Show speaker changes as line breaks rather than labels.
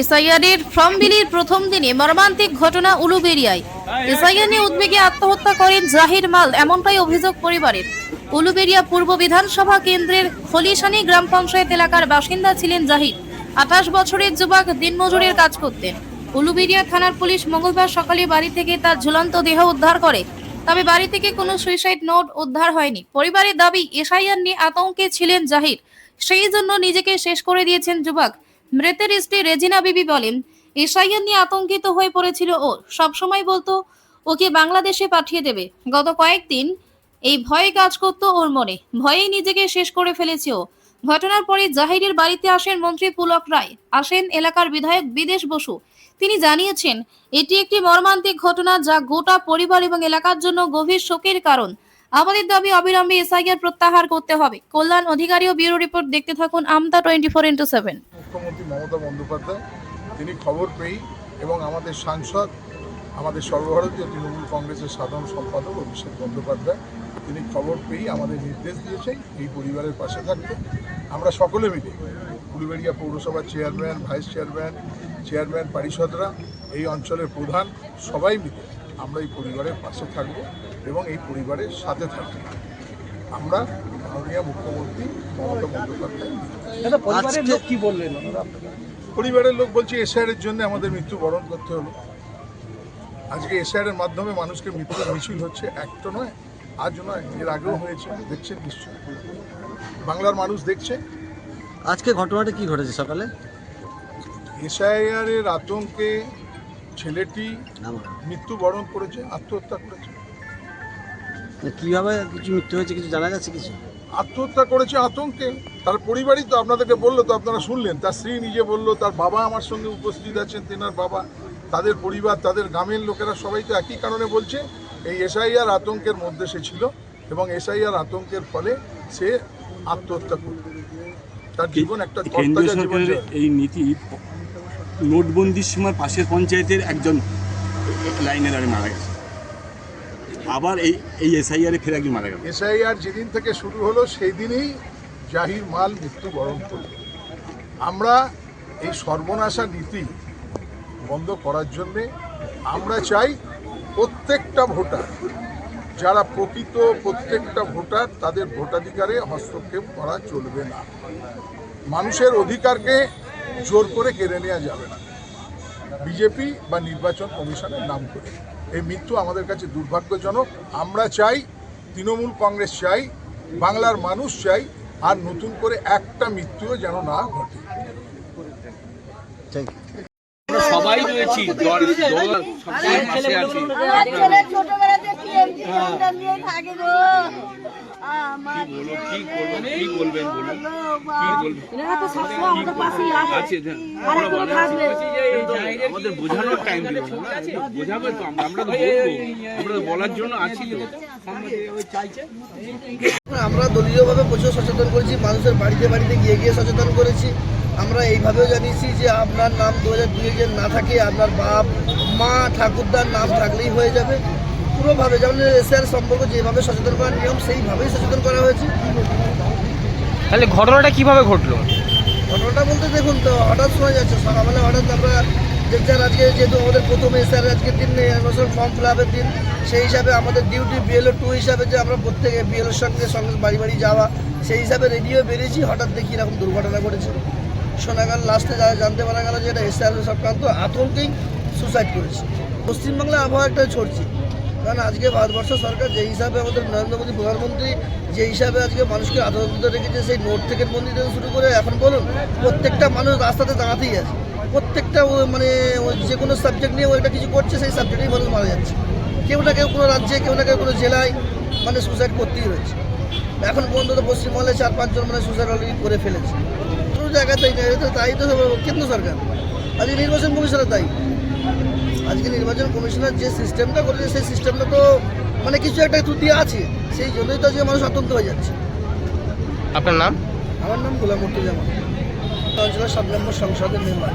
SIR এর form বিলির প্রথম দিনে মর্মান্তিক ঘটনা উলুবেরিয়ায়। এসআইআর নিয়ে উদ্বেগে আত্মহত্যা করেন জাহির মাল, এমনটাই অভিযোগ পরিবারের। উলুবেরিয়া পূর্ব বিধানসভা কেন্দ্রের খলিশানি গ্রাম পঞ্চায়েত এলাকার বাসিন্দা ছিলেন জাহির। আঠাশ বছরের যুবক দিনমজুরের কাজ করতেন। উলুবেরিয়া থানার পুলিশ মঙ্গলবার সকালে বাড়ি থেকে তার ঝুলন্ত দেহ উদ্ধার করে। তবে বাড়ি থেকে কোনো সুইসাইড নোট উদ্ধার হয়নি। পরিবারের দাবি, এসআইআর নিয়ে আতঙ্কে ছিলেন জাহির। সেই জন্য নিজেকে শেষ করে দিয়েছেন যুবক। মৃতের স্ত্রী রেজিনা বিবি বলেন, এসআইআর নিয়ে আতঙ্কিত হয়ে পড়েছিল ও। সবসময় বলতো, ওকে বাংলাদেশে পাঠিয়ে দেবে। গত কয়েকদিন এই ভয়ে কাজ করতো ওর মনে। ভয়েই নিজেকে শেষ করে ফেলেছে ও। ঘটনার পরে জাহিরের বাড়িতে আসেন মন্ত্রী পুলক রায়। আসেন এলাকার বিধায়ক বিদেশ বসু। তিনি জানিয়েছেন, এটি একটি মর্মান্তিক ঘটনা যা গোটা পরিবার এবং এলাকার জন্য গভীর শোকের কারণ। আমাদের দাবি অবিলম্বে এসআইআর প্রত্যাহার করতে হবে। কল্যাণ অধিকারী ও ব্যুরো রিপোর্ট দেখতে থাকুন Amta twenty four into seven.
Mamata Bandyopadhyay, তিনি খবর পেয়েই এবং আমাদের সাংসদ, আমাদের সর্বভারতীয় তৃণমূল কংগ্রেসের সাধারণ সম্পাদক অভিষেক বন্দ্যোপাধ্যায়, তিনি খবর পেয়েই আমাদের নির্দেশ দিয়েছেন এই পরিবারের পাশে থাকতে। আমরা সকলে মিলে উলুবেড়িয়া পৌরসভার চেয়ারম্যান, ভাইস চেয়ারম্যান চেয়ারম্যান পারিষদরা, এই অঞ্চলের প্রধান, সবাই মিলে আমরা এই পরিবারের পাশে থাকব এবং এই পরিবারের সাথে থাকব। আমরা মাননীয় মুখ্যমন্ত্রী মমতা বন্দ্যোপাধ্যায়।
পরিবারের লোক কি বললেন?
পরিবারের লোক বলছে এসআইআর জন্য আমাদের মৃত্যু বরণ করতে হলো। আজকে এসআইআর এর মাধ্যমে মানুষকে মৃত্যুর মিছিল হচ্ছে একটা নয় আজ নয় এর আগেও হয়েছে দেখছেন নিশ্চয়ই। বাংলার মানুষ দেখছে।
আজকে ঘটনাটা কি ঘটেছে সকালে?
এসআইআর এর আতঙ্কে ছেলেটি মৃত্যুবরণ করেছে আত্মহত্যা করেছে।
কীভাবে কিছু মৃত্যু হয়েছে কিছু জানা যাচ্ছে কিছু?
আত্মহত্যা করেছে আতঙ্কে। তার পরিবারই তো আপনাদেরকে বলল তো আপনারা শুনলেন। তার স্ত্রী নিজে বলল তার বাবা আমার সঙ্গে উপস্থিত আছেন তেনার বাবা। তাদের পরিবার তাদের গ্রামের লোকেরা সবাই তো একই কারণে বলছে এই এসআইআর আতঙ্কের মধ্যে সে ছিল এবং এসআইআর আতঙ্কের ফলে সে আত্মহত্যা করল। তার জীবন একটা।
এই নীতি নোটবন্দির সময় পাশের পঞ্চায়েতের একজন লাইনে দাঁড়িয়ে মারা গেছে। আবার এই এই এসআইআরে ফের একজন মারা গেল।
এসআইআর যেদিন থেকে শুরু হলো সেই দিনই জাহির মাল মৃত্যুবরণ করল। আমরা এই সর্বনাশা নীতি বন্ধ করার জন্যে আমরা চাই প্রত্যেকটা ভোটার, যারা প্রকৃত প্রত্যেকটা ভোটার, তাদের ভোটাধিকারে হস্তক্ষেপ করা চলবে না। মানুষের অধিকারকে জোর করে কেড়ে নেওয়া যাবে না। বিজেপি বা নির্বাচন কমিশনের নাম করে। এই মৃত্যু আমাদের কাছে দুর্ভাগ্যজনক। আমরা চাই তৃণমূল কংগ্রেস চাই বাংলার মানুষ চাই আর নতুন করে একটা মৃত্যুও যেন না ঘটে।
থ্যাংক ইউ
সবাই রয়েছি আমাদের বোঝানোর টাইম দিল বোঝাবে তো আমরা আমরা তো আমরা বলার জন্য আছি
আমরা দলীয়ভাবে প্রচুর সচেতন করেছি মানুষের বাড়িতে বাড়িতে গিয়ে গিয়ে সচেতন করেছি। আমরা এইভাবেও জানিয়েছি যে আপনার নাম দু হাজার দুই যে না থাকে আপনার বাপ মা ঠাকুরদার নাম থাকলেই হয়ে যাবে। পুরোভাবে যেমন এসআর সম্পর্ক যেভাবে সচেতন করার নিয়ম সেইভাবেই সচেতন করা হয়েছে।
তাহলে ঘটনাটা কীভাবে ঘটলো?
ঘটনাটা বলতে দেখুন তো হঠাৎ শোনা যাচ্ছে সকালবেলা হঠাৎ আমরা দেখছেন আজকে যেহেতু আমাদের প্রথম এসআর আজকের দিন নেই বছর ফর্ম ফিল আপের দিন সেই হিসাবে আমাদের ডিউটি বিএলও টু হিসাবে যে আমরা প্রত্যেকে বিএলওর সঙ্গে সঙ্গে বাড়ি বাড়ি যাওয়া সেই হিসাবে রেডিও বেরিয়েছি হঠাৎ দেখি এরকম দুর্ঘটনা ঘটেছে। শোনা গেল লাস্টে যা জানতে পারা গেল যে এটা এসআর সংক্রান্ত আতঙ্কেই সুসাইড করেছে। পশ্চিমবাংলায় আবহাওয়া একটা ছড়ছে কারণ আজকে ভারতবর্ষ সরকার যে হিসাবে আমাদের নরেন্দ্র মোদী প্রধানমন্ত্রী যে হিসাবে আজকে মানুষকে আতঙ্কিত রেখেছে, সেই নোট থেকে মন্দির থেকে শুরু করে এখন বলুন, প্রত্যেকটা মানুষ রাস্তাতে দাঁড়াতেই আছে। প্রত্যেকটা মানে যে কোনো সাবজেক্ট নিয়ে ও একটা কিছু করছে, সেই সাবজেক্টেই মানুষ মারা যাচ্ছে। কেউ না কেউ কোনো রাজ্যে, কেউ না কেউ কোনো জেলায় মানে সুসাইড করতেই রয়েছে। এখন পর্যন্ত তো পশ্চিমবঙ্গে চার পাঁচজন মানে সুসাইড অলরেডি করে ফেলেছে। কোনো জায়গাতেই তাই তো কেন্দ্র সরকার। আজকে নির্বাচন কমিশনের তাই আজকে নির্বাচন কমিশনের যে সিস্টেমটা করেছে সেই সিস্টেমটা তো মানে কিছু একটা ত্রুটি আছে। সেই জন্যই তো আজকে মানুষ আতঙ্ক হয়ে যাচ্ছে।
আপনার নাম?
আমার নাম গোলাম মুর্তুজামান অঞ্চলের সাত নম্বর সংসদের মেম্বার